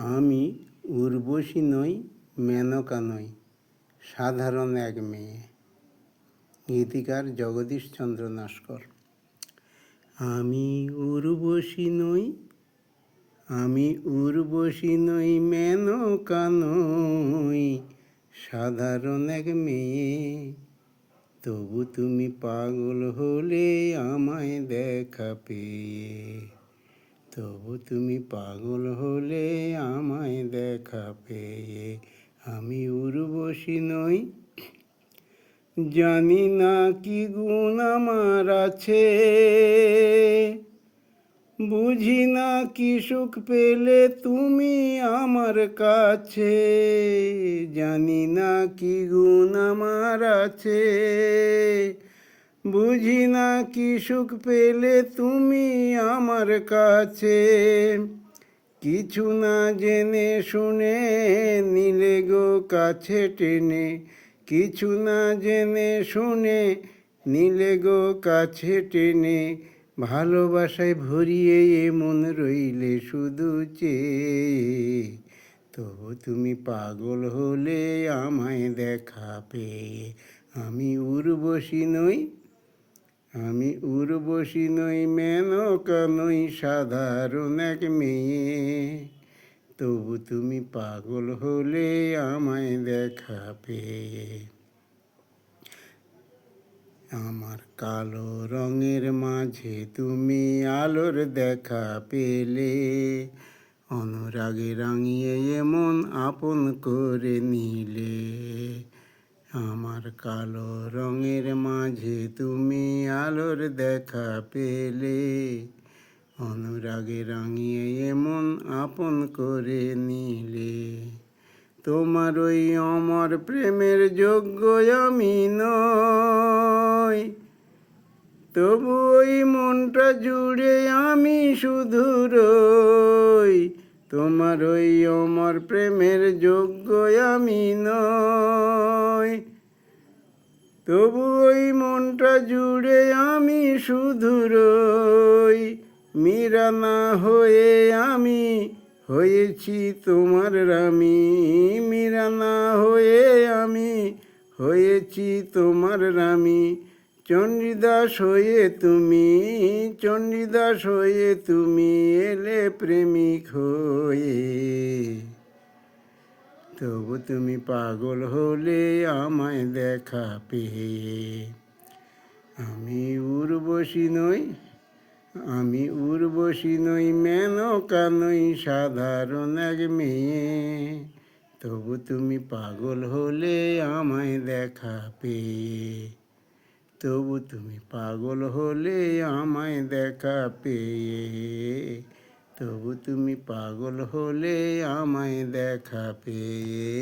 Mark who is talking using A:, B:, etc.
A: আমি উর্বশী নই, মেনকা নই, সাধারণ এক মেয়ে। গীতিকার জগদীশচন্দ্র নস্কর আমি উর্বশী নই, আমি উর্বশী নই, মেনকা নই, সাধারণ এক মেয়ে। তবু তুমি পাগল হলে আমায় দেখা পেয়ে। তবু তুমি পাগল হলে আমায় দেখা পেয়ে আমি উর্বশী নই। জানি না কি গুণ আমার আছে। বুঝি না কি সুখ পেলে তুমি আমার কাছে। জানি না কি গুণ আমার আছে। বুঝি না কি সুখ পেলে তুমি আমার কাছে। কিছু না জেনে শুনে নিলে গো কাছে টেনে। কিছু না জেনে শুনে নিলে গো কাছে টেনে। ভালোবাসায় ভরিয়ে এমন রইলে শুধু চেয়ে। তবু তুমি পাগল হলে আমায় দেখা পেয়ে। আমি উর্বশী নই আমি উর্বশী নই, মেনকা নই, সাধারণ এক মেয়ে। তবু তুমি পাগল হলে আমায় দেখা পেয়ে আমার কালো রঙের মাঝে তুমি আলোর দেখা পেলে। অনুরাগে রাঙিয়ে এমন আপন করে নিলে। আমার কালো রঙের মাঝে তুমি আলোর দেখা পেলে। অনুরাগে রাঙিয়ে এমন আপন করে নিলে। তোমার ওই অমর প্রেমের যোগ্য আমি তবু ওই মনটা জুড়ে আমি শুধু রই। তোমার ওই অমর প্রেমের যোগ্য আমি নই। তবু ওই মনটা জুড়ে আমি শুধু রই। মীরা না হয়ে আমি হয়েছি তোমার রামি মীরা না হয়ে আমি হয়েছি তোমার রামি চণ্ডীদাস হয়ে তুমি, চণ্ডীদাস হয়ে তুমি এলে প্রেমিক হয়ে। তবু তুমি পাগল হলে আমায় দেখা পেয়ে। আমি উর্বশী নই, আমি উর্বশী নই, মেনকা নই, সাধারণ এক মেয়ে। তবু তুমি পাগল হলে আমায় দেখা পেয়ে। তবু তুমি পাগল হলে আমায় দেখা পেয়ে। তবু তুমি পাগল হলে আমায় দেখা পেয়ে